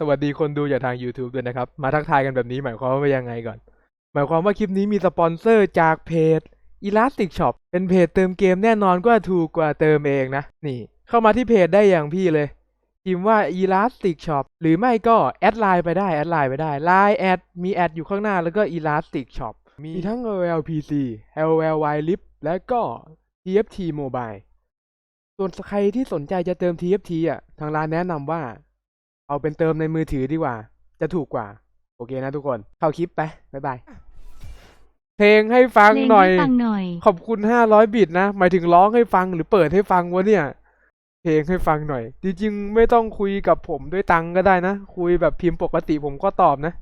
สวัสดีคนดูจากทาง YouTube ด้วยนะครับ มาทักทายกันแบบนี้หมายความว่ายังไงก่อน หมายความว่าคลิปนี้มีสปอนเซอร์จากเพจ Elastic Shop เป็นเพจเติมเกมแน่นอนก็ถูกกว่าเติมเองนะ นี่ เข้ามาที่เพจได้อย่างพี่เลยพิมพ์ว่า Elastic Shop หรือไม่ก็แอดไลน์ไปได้แอดไลน์ไปได้ Line แอดมีแอดอยู่ข้างหน้าแล้วก็ Elastic Shop มีทั้ง LLPC LLY Lip และก็ TFT Mobile ส่วนใครที่สนใจจะเติม TFT อะ ทางร้านแนะนำว่า เอาเป็นเติมในมือถือดีกว่า จะถูกกว่า โอเคนะทุกคน เข้าคลิปไป บ๊ายบาย เพลงให้ฟังเพลงหน่อยให้ฟังหน่อย ขอบคุณห้าร้อยบิตนะ หมายถึงร้องให้ฟังหรือเปิดให้ฟังวะเนี่ย เพลงให้ฟังหน่อย จริงๆ ไม่ต้องคุยกับผมด้วยตังค์ก็ได้นะ คุยแบบพิมพ์ปกติผมก็ตอบนะ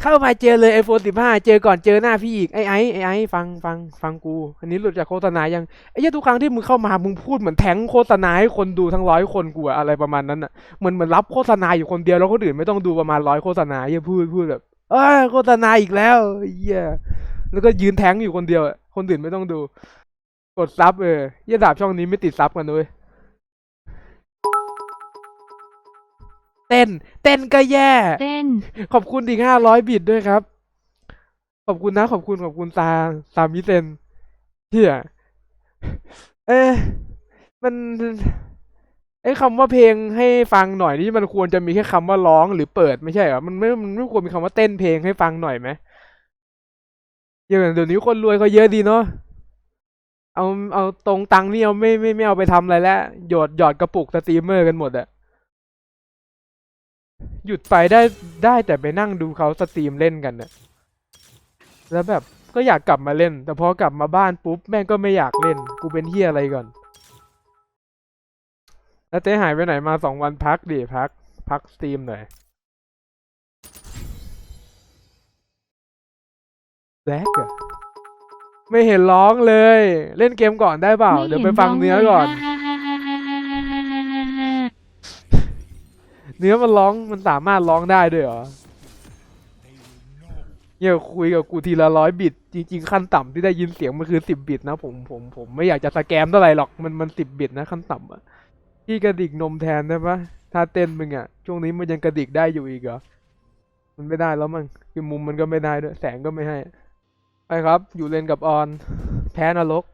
เข้ามาเจอเลย iPhone 15 เจอก่อนเจอหน้าพี่อีกไอ้ไอ้ไอ้ไอ้ฟังฟังฟังกู อันนี้หลุดจากโฆษณายังไอ้เหี้ยทุกครั้งที่มึงเข้ามามึงพูดเหมือนแทงโฆษณาให้คนดูทั้งร้อยคนกูอะอะไรประมาณนั้นอะเหมือนเหมือนรับโฆษณาอยู่คนเดียวแล้วคนอื่นไม่ต้องดูประมาณร้อยโฆษณาเหี้ยพูดพูดแบบเอ้ยโฆษณาอีกแล้วไอ้เหี้ยแล้วก็ยืนแทงอยู่คนเดียวอะคนอื่นไม่ต้องดู กดซับเออเยี่ยดาบช่องนี้ไม่ติดซับกันด้วย เต้น เต้นก็แย่ เต้น ขอบคุณอีกห้าร้อยบิตด้วยครับ ขอบคุณนะ ขอบคุณขอบคุณซาซามิเซนเฮียเอ๊ะมันไอ้คำว่าเพลงให้ฟังหน่อยนี่มันควรจะมีแค่คำว่าร้องหรือเปิดไม่ใช่เหรอ มันไม่ มันไม่ควรมีคำว่าเต้นเพลงให้ฟังหน่อยไหมอย่างเดี๋ยวนี้คนรวยเขาเยอะดีเนาะ เอา เอาตรงตังค์นี่เอาไม่ไม่ไม่เอาไปทำอะไรแล้ว หยอดหยอดกระปุกสตรีมเมอร์กันหมดอะ หยุดไปได้ได้แต่ไปนั่งดูเขาสตรีมเล่นกันอะแล้วแบบก็อยากกลับมาเล่น แต่พอกลับมาบ้านปุ๊บแม่งก็ไม่อยากเล่น กูเป็นเฮียอะไรก่อน แล้วเจ๊หายไปไหนมาสองวันพักดิพัก พักสตรีมหน่อยแบล็กอะไม่เห็นร้องเลย เล่นเกมก่อนได้เปล่า เดี๋ยวไปฟังเนื้อก่อน เนื้อมันร้องมันสามารถร้องได้ด้วยเหรอเนี่ยคุยกับกูทีละร้อยบิต จริง ๆ ขั้นต่ำที่ได้ยินเสียงมันคือสิบบิตนะผมผมผมไม่อยากจะสแกมเท่าไหร่หรอกมันมันสิบบิตนะขั้นต่ำอะพี่กระดิกนมแทนได้ปะถ้าเต้นมึงอะช่วงนี้มันยังกระดิกได้อยู่อีกเหรอมันไม่ได้แล้วมั้งคือมุมมันก็ไม่ได้ด้วยแสงก็ไม่ให้ไปครับ อยู่เลนกับออน แพ้นรก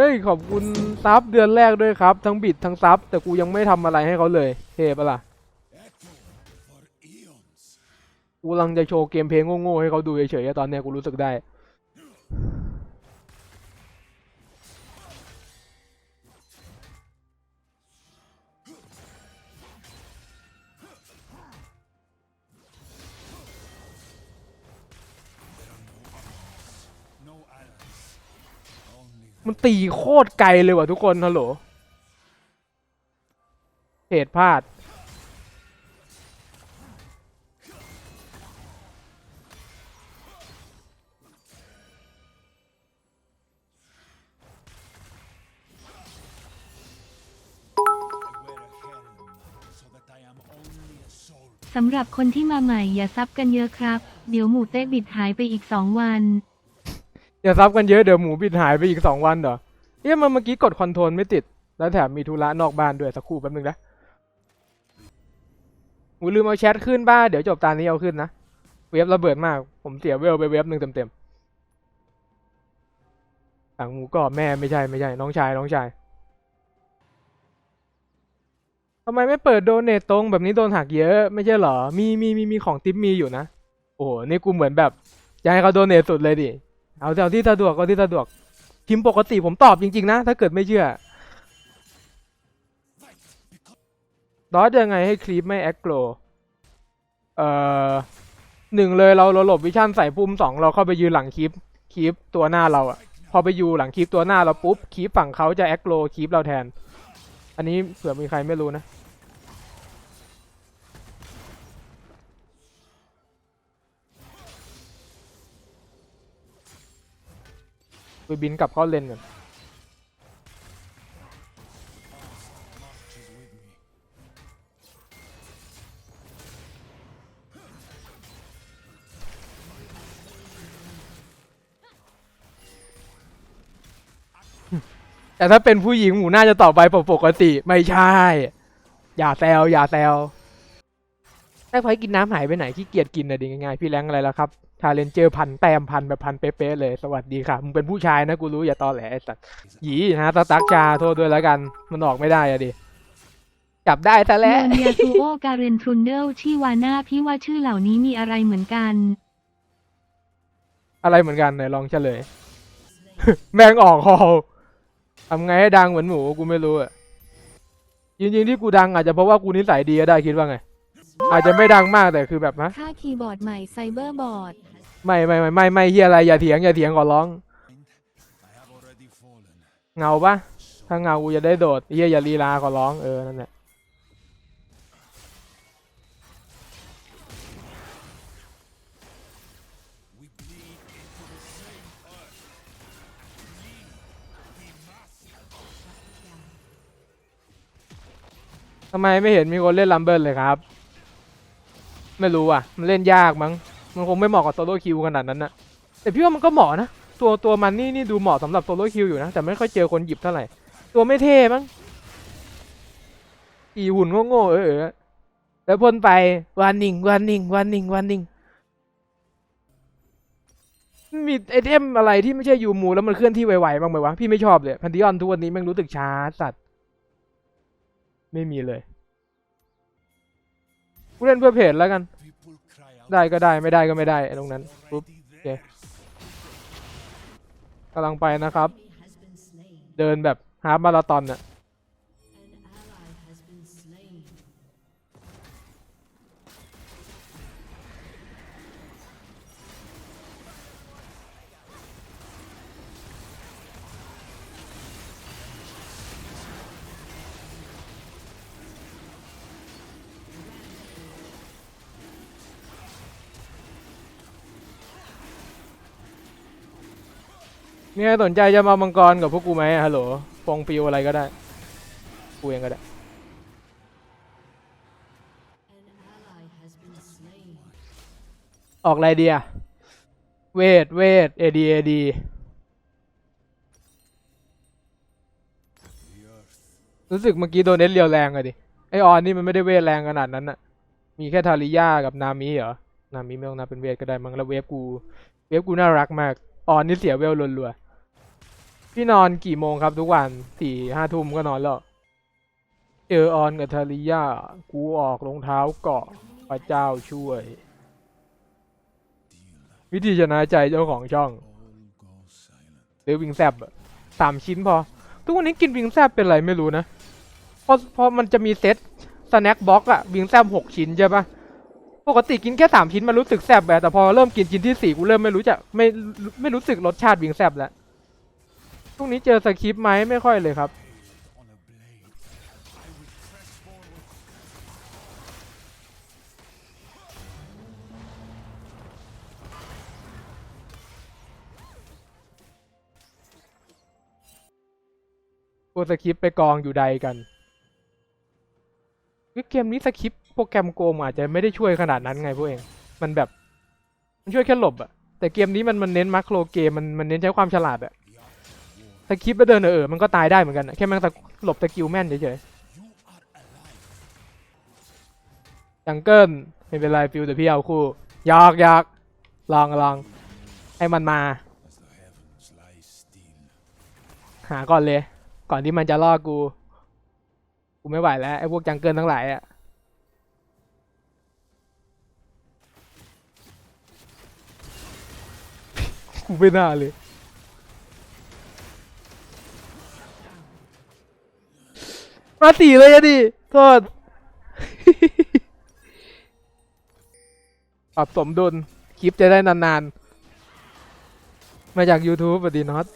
เฮ้ยขอบคุณซับเดือนแรกด้วยครับ ทั้งบิดทั้งซับแต่กูยังไม่ทำอะไรให้เขาเลยเทปะล่ะกูกำลังจะโชว์เกมเพลงโง่ๆให้เขาดูเฉยๆตอนเนี้ยกูรู้สึกได้ มันตีโคตรไกลเลยว่ะทุกคนฮัลโหลเหตุพลาด สำหรับคนที่มาใหม่อย่าซับกันเยอะครับ เดี๋ยวหมูเต้บิดหายไปอีกสองวัน อย่าซับกันเยอะเดี๋ยวหมูบิดหายไปอีกสองวันเหรอเอ๊ะมันเมื่อกี้กดคอนโทรลไม่ติด แล้วแถมมีธุระนอกบ้านด้วยสักครู่แป๊บนึงนะหมูลืมเอาแชทขึ้นบ้าเดี๋ยวจบตานี้เอาขึ้นนะเว็บระเบิดมาก ผมเสียเวลไปเว็บหนึ่งเต็มๆต่างหมูกรอบแม่ไม่ใช่ไม่ใช่น้องชายน้องชายทำไมไม่เปิดโดเนตตรงแบบนี้โดนหักเยอะไม่ใช่เหรอ มีมีมีมีของทิปมีอยู่นะ โอ้โห นี่กูเหมือนแบบจะให้เขาโดเนทสุดเลยดิ เอาเอาที่สะดวกเอาที่สะดวกพิมพ์ปกติผมตอบจริง ๆ นะ ถ้าเกิดไม่เชื่อดอสยังไงให้คลิปไม่แอคโกรเอ่อหนึ่งเลยเราเราหลบวิชั่นใส่ปุ่มสองเราเข้าไปยืนหลังคลิปคลิปตัวหน้าเราอะพอไปอยู่หลังคลิปตัวหน้าเราปุ๊บคลิปฝั่งเขาจะแอคโกรคลิปเราแทน อันนี้เผื่อมีใครไม่รู้นะ ไปบินกลับเข้าเลนก่อนแต่ถ้าเป็นผู้หญิงหมูน่าจะตอบไปปกติ ไม่ใช่ อย่าแซวอย่าแซวไอ้พอยกินน้ำหายไปไหนขี้เกียจกินอะดีง่ายๆพี่แรงอะไรแล้วครับ ชาเลนเจอร์พันแต้มพันแบบพันเป๊ะๆเลย สวัสดีค่ะ มึงเป็นผู้ชายนะกูรู้อย่าตอแหลไอ้สัตว์หยีนะ สตั๊กชาโทษด้วยแล้วกัน มันออกไม่ได้อะดิ จับได้ซะโยแล้วนยาซูโอการเรนทรุนเดลชิวาน่าพี่ว่าชื่อเหล่านี้มีอะไรเหมือนกัน อะไรเหมือนกันไหนลองเฉลย แมงออกคอลทำไงให้ดังเหมือนหมูกูไม่รู้อะจริงๆที่กูดังอาจจะเพราะว่ากูนิสัยดีก็ได้คิดว่าไง อาจจะไม่ดังมากแต่คือแบบนะค่าคีย์บอร์ดใหม่ไซเบอร์บอร์ดไม่ไม่ไม่ไม่ไม่เฮียอะไรอย่าเถียงอย่าเถียงขอร้อง I have already fallen. เงาปะถ้าเงากูจะได้โดดเฮียอย่าลีลาขอร้องเออนั่นแหละทำไมไม่เห็นมีคนเล่นลัมเบิลเลยครับ ไม่รู้อะ มันเล่นยากมั้ง มันคงไม่เหมาะกับโซโล่คิวขนาดนั้นนะแต่พี่ว่ามันก็เหมาะนะ ตัวตัวมันนี่นี่ดูเหมาะสำหรับโซโล่คิวอยู่นะ แต่ไม่ค่อยเจอคนหยิบเท่าไหร่ ตัวไม่เท่มั้ง อีหุ่นโง่ๆเออเออแล้วพ่นไปวันหนึ่งวันหนึ่งวันหนึ่งวันหนึ่งมีไอเทมอะไรที่ไม่ใช่ยูมูแล้วมันเคลื่อนที่ไวๆบ้างไหมวะพี่ไม่ชอบเลยพันธิออนทุกวันนี้แม่งรู้สึกช้าสัตว์ ไม่มีเลย กูเล่นเพื่อเพจแล้วกัน ได้ก็ได้ไม่ได้ก็ไม่ได้ตรงนั้นปุ๊บโอเคกำลังไปนะครับ เดินแบบฮาร์มาราตอนเนี่ยะเนี่ยสนใจจะมามังกรกับพวกกูไหมอะฮัลโหลฟงฟิวอะไรก็ได้ กูเองก็ได้ ออกอะไรเดีอะเวท เวท เอดี เอดีรู้สึกเมื่อกี้โดนเอสเรียวแรงอะดิ ไอออนนี่มันไม่ได้เวทแรงขนาดนั้นอะมีแค่ทาริยากับนามิเหรอ นามิไม่ต้องนับเป็นเวทก็ได้มั้งแล้วเวฟกู เวฟกูน่ารักมาก ออนนี่เสียเวลรัวๆ พี่นอนกี่โมงครับทุกวันสี่ห้าทุ่มก็นอนแล้ว เจอออนกับทาริยากูออกรองเท้าเกาะพระเจ้าช่วย วิธีชนะใจเจ้าของช่องหรือวิงแซบสามชิ้นพอ ทุกวันนี้กินวิงแซบเป็นไรไม่รู้นะเพราะเพราะมันจะมีเซตสแน็คบ็อกอะวิงแซบหกชิ้นใช่ปะปกติกินแค่สามชิ้นมันรู้สึกแซบแบบแต่พอเริ่มกินชิ้นที่สี่กูเริ่มไม่รู้จะไม่ไม่รู้สึกรสชาติวิงแซบแล้ว ทุกนี้เจอสคริปต์ไหมไม่ค่อยเลยครับ On a blade. I will press forward. พวสคริปต์ไปกองอยู่ใดกันคือเกมนี้สคริปต์โปรแกรมโกงอาจจะไม่ได้ช่วยขนาดนั้นไงพวกเอง มันแบบ มันช่วยแค่หลบอะแต่เกมนี้มันมันเน้นมาร์โครเกมมันมันเน้นใช้ความฉลาดอะ สคริปต์แล้วเดินเออเออมันก็ตายได้เหมือนกันแค่ม่งตะหลบตะกิวแม่นเฉยๆจังเกิลไม่เป็นไรฟิวแต่พี่เอาคู่ยากยากลองลองให้มันมา หาก่อนเลย ก่อนที่มันจะล่อกู กูไม่ไหวแล้วไอ้พวกจังเกิลทั้งหลายอะกูไม่น่าเลย มาตีเลยอะดิโทษ ปรับสมดุล คลิปจะได้นานๆ มาจาก YouTube สวัสดีน็อต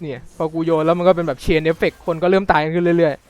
เนี่ย พอกูโยนแล้วมันก็เป็นแบบเชนเอฟเฟกคนก็เริ่มตายกันขึ้นเรื่อย Because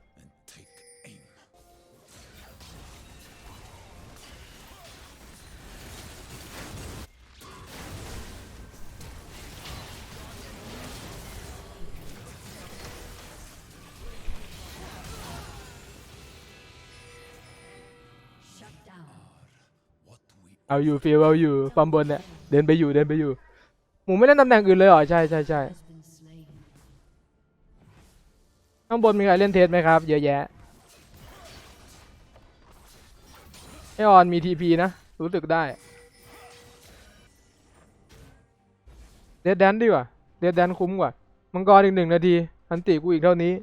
เอาอยู่ฟิลเอาอยู่ความบนเนี่ยเดินไปอยู่เดินไปอยู่หมูไม่เล่นตำแหน่งอื่นเลยเหรอใช่ใช่ใช่ข้างบนมีใครเล่นเทสไหมครับ เยอะแยะไอออนมีทีพีนะ รู้สึกได้เดดแดนดีกว่าเดดแดนคุ้มกว่า มังกรอีกหนึ่งนาทีอันติกูอีกเท่านี้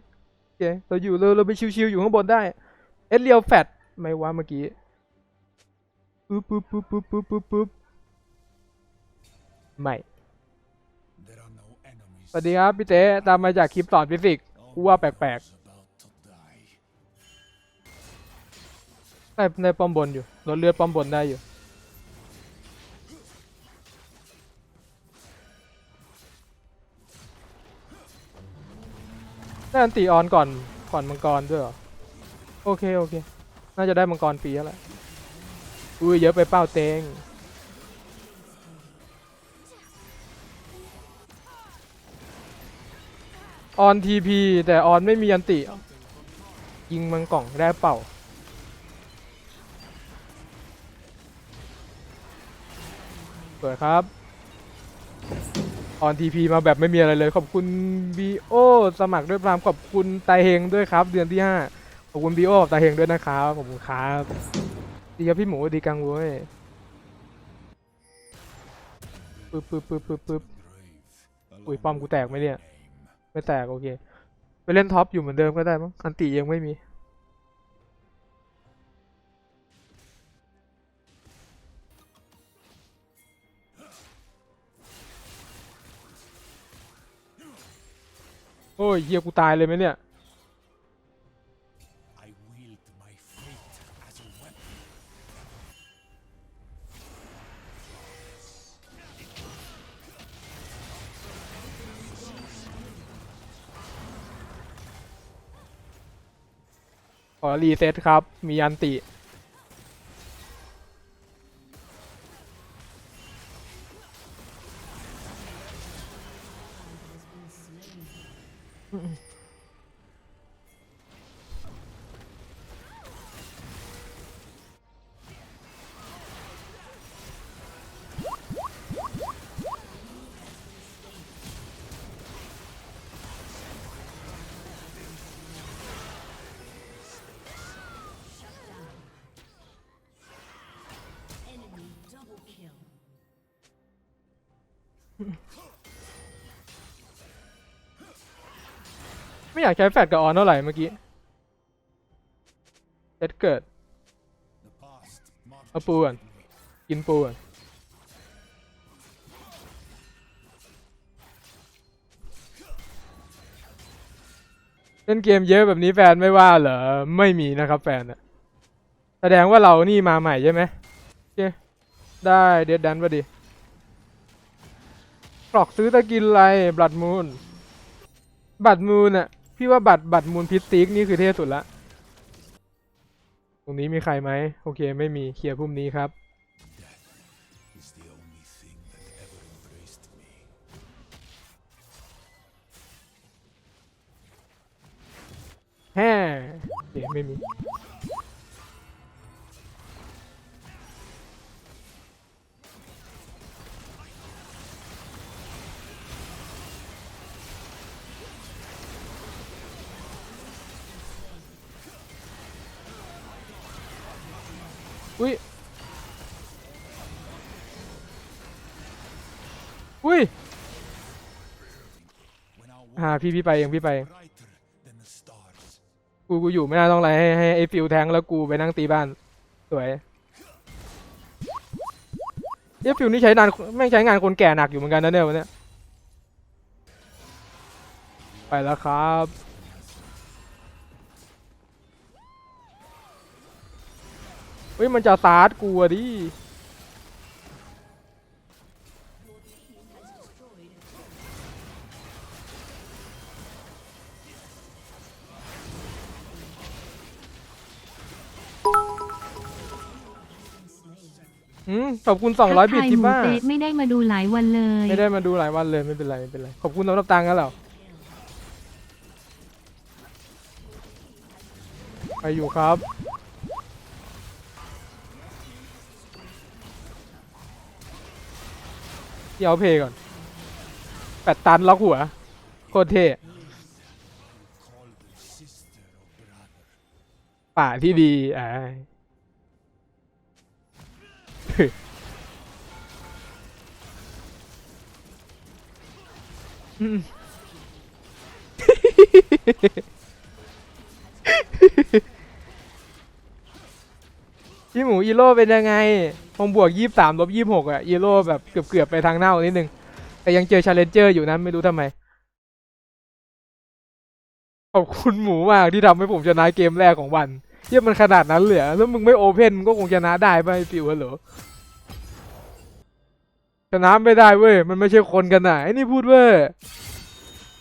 โอเคเราอยู่เราเราไปชิวๆอยู่ข้างบนได้ เอสเรียวแฟดไม่ว่าเมื่อกี้ ปุ๊บปุ๊บปุ๊บปุ๊บปุ๊บปุ๊บปุ๊บไม่สวัสดีครับพี่เต้ตามมาจากคลิปสอนฟิสิกส์กูว่าแปลกๆได้ได้ป้อมบนอยู่ลดเลือดป้อมบนได้อยู่ได้อันตีออนก่อนก่อนมังกรด้วยเหรอ โอเค โอเค น่าจะได้มังกรฟรีแล้วแหละ อุ้ยเยอะไปเป้าเตงออนทีพีแต่ออนไม่มีอันติ ยิงมังกล่องได้เป่า สวยครับ ออนทีพีมาแบบไม่มีอะไรเลย ขอบคุณบีโอสมัครด้วยพรามขอบคุณไตเฮงด้วยครับ เดือนที่ห้าขอบคุณบีโอกับไตเฮงด้วยนะครับ ขอบคุณครับ ดีครับพี่หมูดีกังเว้ยปึ๊บปึ๊บปึ๊บปึ๊บปึ๊บอุ้ยป้อมกูแตกไหมเนี่ย ไม่แตกโอเค ไปเล่นท็อปอยู่เหมือนเดิมก็ได้มั้งอันติยังไม่มีโอ้ยเฮียกูตายเลยไหมเนี่ย อรีเซ็ตครับ มีอันติ ไม่อยากใช้แฟลชกับออนเท่าไหร่เมื่อกี้เซ็ตเกิด เอาปูก่อนกินปูก่อนเล่นเกมเยอะแบบนี้แฟนไม่ว่าเหรอ ไม่มีนะครับแฟนอะแสดงว่าเรานี่มาใหม่ใช่ไหมโอเค ได้เดดดันพอดี กรอกซื้อตะกินไรบลัดมูนบัตรมูนอะพี่ว่าบัตรบัตรมูนพิสติกนี่คือเท่สุดละ ตรงนี้มีใครไหมโอเคไม่มีเคลียร์พรุ่งนี้ครับแฮ่ไม่มี อุ้ย อุ้ยหาพี่พี่ไปเองพี่ไปเองกูกูอยู่ไม่น่าต้องอะไรให้ให้ไอ้ฟิวแทงแล้วกูไปนั่งตีบ้าน สวยไอ้ฟิวนี่ใช้นานไม่งใช้งานคนแก่หนักอยู่เหมือนกันนะเนี่ยวันเนี้ยไปแล้วครับ เฮ้ยมันจะซาร์ดกูอะดิขอบคุณสองร้อยบิตที่บ้านไม่ได้มาดูหลายวันเลย ไม่ได้มาดูหลายวันเลยไม่เป็นไรไม่เป็นไร ขอบคุณสำหรับตังค์กันแล้วไปอยู่ครับ เดี๋ยวเอาเพลงก่อนแปดตันล็อกหัวโคตรเท่ป่าที่ดีอ่าพี่หมูอีโร่เป็นยังไง ผมบวกยี่สามลบยี่หกอะอีโร่แบบเกือบเกือบๆไปทางเน่านิดนึง แต่ยังเจอชาเลนเจอร์อยู่นะไม่รู้ทำไม ขอบคุณหมูมากที่ทำให้ผมชนะเกมแรกของวันเยี่ยมันขนาดนั้นเลยเหรอแล้วมึงไม่โอเพนก็คงชนะได้ป่ะไอ้ฟิวเหรอชนะไม่ได้เว้ย มันไม่ใช่คนกันนะไอ้นี่พูดเว้ย